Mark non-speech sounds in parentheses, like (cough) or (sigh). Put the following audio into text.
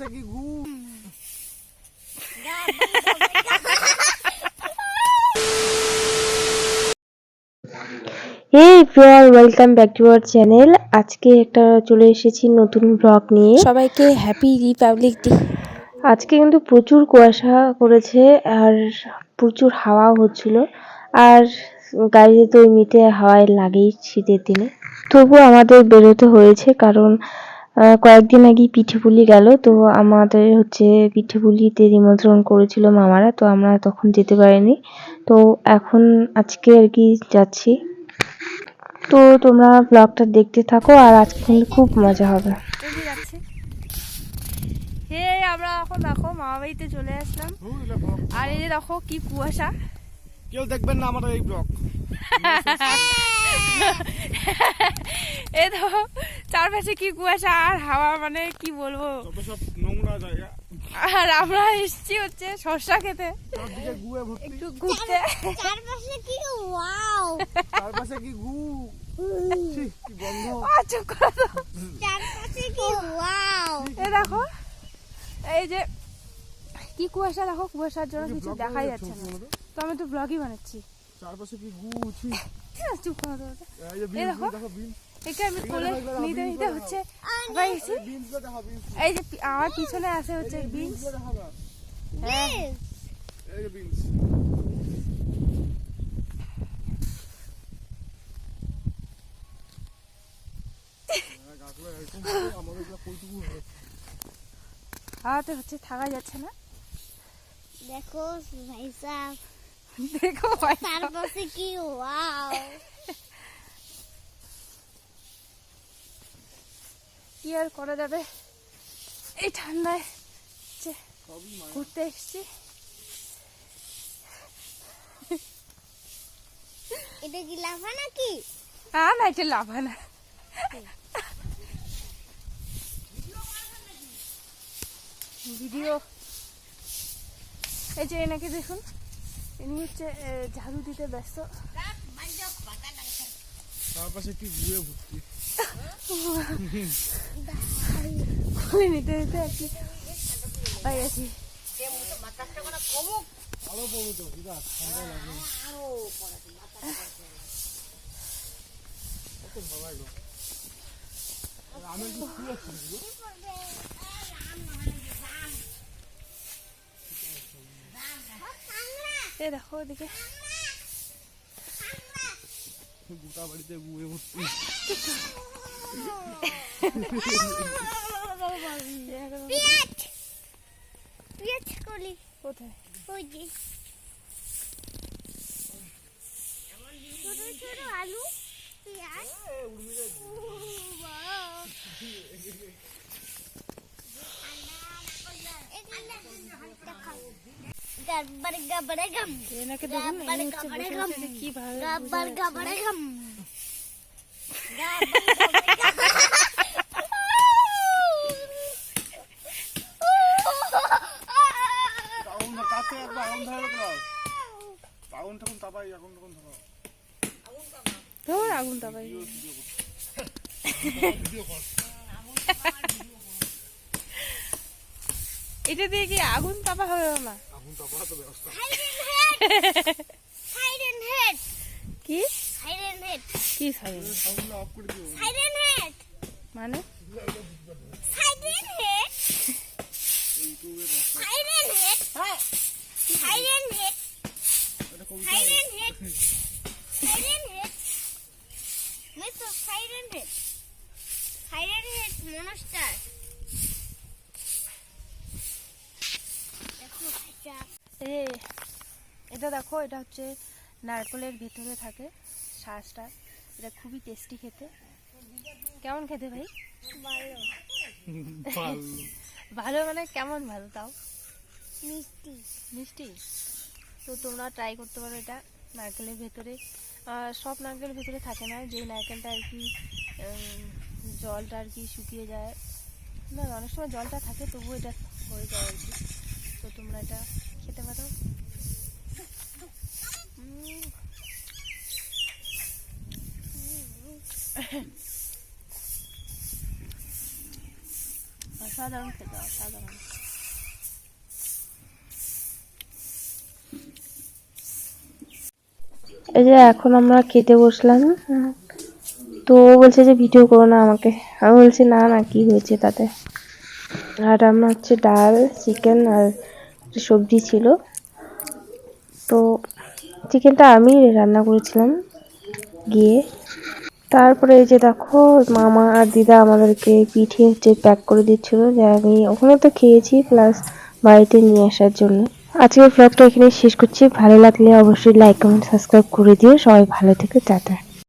চারপাশে কি গু everyone welcome back to our channel আজকে একটা চলে এসেছি নতুন ব্লগ নিয়ে। সবাইকে হ্যাপি রিপাবলিক ডে আজকে কিন্তু প্রচুর কুয়াশা করেছে আর প্রচুর হাওয়াও হচ্ছিল। আর গাড়িতে তো এমনিতে হাওয়ায় লাগেই শীতের দিনে। তবু আমাদের বেরোতে হয়েছে কারণ কয়েকদিন আগেই পিঠে পুলি গেল তো আমাদের হচ্ছে পিঠে পুলিতে নিমন্ত্রণ করেছিল মামারা তো আমরা তখন যেতে পারিনি। তো এখন আজকে আর কি যাচ্ছি। তো তোমরা ব্লগটা দেখতে থাকো আর আজকে কিন্তু খুব মজা হবে। হে আমরা এখন দেখো মামা বাড়িতে চলে আসলাম। আর এই যে দেখো কি কুয়াশা। কেউ দেখবেন না আমাদের এই ব্লগ (laughs) এই দেখো চারপাশে কি কুয়াশা আর হাওয়া মানে কি বলব? নোংরা জায়গা। আর আমরা এসছি হচ্ছে সর্ষা খেতে। চারদিকে গুয়ে ভর্তি। একটু ঘুরতে। চারপাশে কি ওয়াও। চারপাশে কি গু? ছি, কি গন্ধ। আহ, চুপ করো তো। চারপাশে কি ওয়াও। এই দেখো এই যে কি কুয়াশা দেখো কুয়াশার জন্য কিছু দেখাই যাচ্ছে না? তো আমি তো ব্লগই বানাচ্ছি। চারপাশে কি গু? চুপ করো এই যে এই বিনস দেখো। দেখো একে আমি কোলে নিতে নিতে হচ্ছে। আবার এসে বিনস দেখো বিনস এই যে আমার পিছনে আছে হচ্ছে বিনস হ্যাঁ। এই যে বিনস আমাদের এগুলো কইটুকু হবে হাওয়াতে হচ্ছে থাকা যাচ্ছে না। দেখো ভাই সাহেব দেখো ভাই। চারপাশে কি ওয়াও। কি আর করা যাবে? এই ঠান্ডায় ঘুরতে এসছি। এটা কি লাফা নাকি? না না এটা লাভা না। ভিডিও। এই যে এনাকে দেখুন। ইনি হচ্ছে ঝাড়ু দিতে ব্যস্ত। চারপাশে কি গুয়ে ভর্তি খুলে নিতে নিতে আর কি পাই গেছি আমি এ দেখো ওদিকে গোটা বাড়িতে গুয়ে ভর্তি কোথায় ওই যে ছোট ছোট আলু পেঁয়াজ আগুন আগুন ধরে দাও আগুন তখন তাপাই আগুন তখন ধরো ধর আগুন তাপাই। এটা দিয়ে কি আগুন তাপা হবে না কি? কি মানে? সাইরেন এ এটা দেখো এটা হচ্ছে নারকেলের ভেতরে থাকে শাঁসটা। এটা খুবই টেস্টি খেতে। কেমন খেতে ভাই? ভালো। ভালো। ভালো মানে কেমন ভালো তাও? মিষ্টি। মিষ্টি? তো তোমরা ট্রাই করতে পারো এটা নারকেলের ভেতরে। সব নারকেলের ভেতরে থাকে না যে নারকেলটা আর কি জলটা আর কি শুকিয়ে যায়। না অনেক সময় জলটা থাকে তবুও এটা হয়ে যায় আর কি। তো তোমরা এটা খেতে পারো। অসাধারণ খেতে, অসাধারণ। এই যে এখন আমরা খেতে বসলাম। তো ও বলছে যে ভিডিও করো না আমাকে। আমি বলছি, না না, কি হয়েছে তাতে? আর আমরা হচ্ছে ডাল, চিকেন আর সবজি ছিল। তো চিকেনটা আমি রান্না করেছিলাম গিয়ে। তারপরে এই যে দেখো, মামা আর দিদা আমাদেরকে পিঠে হচ্ছে প্যাক করে দিচ্ছিল, যে আমি ওখানে তো খেয়েছি প্লাস বাড়িতে নিয়ে আসার জন্য। আজকের ব্লগটা এখানে শেষ করছি। ভালো লাগলে অবশ্যই লাইক কমেন্ট সাবস্ক্রাইব করে দিও। সবাই ভালো থেকে, টাটা।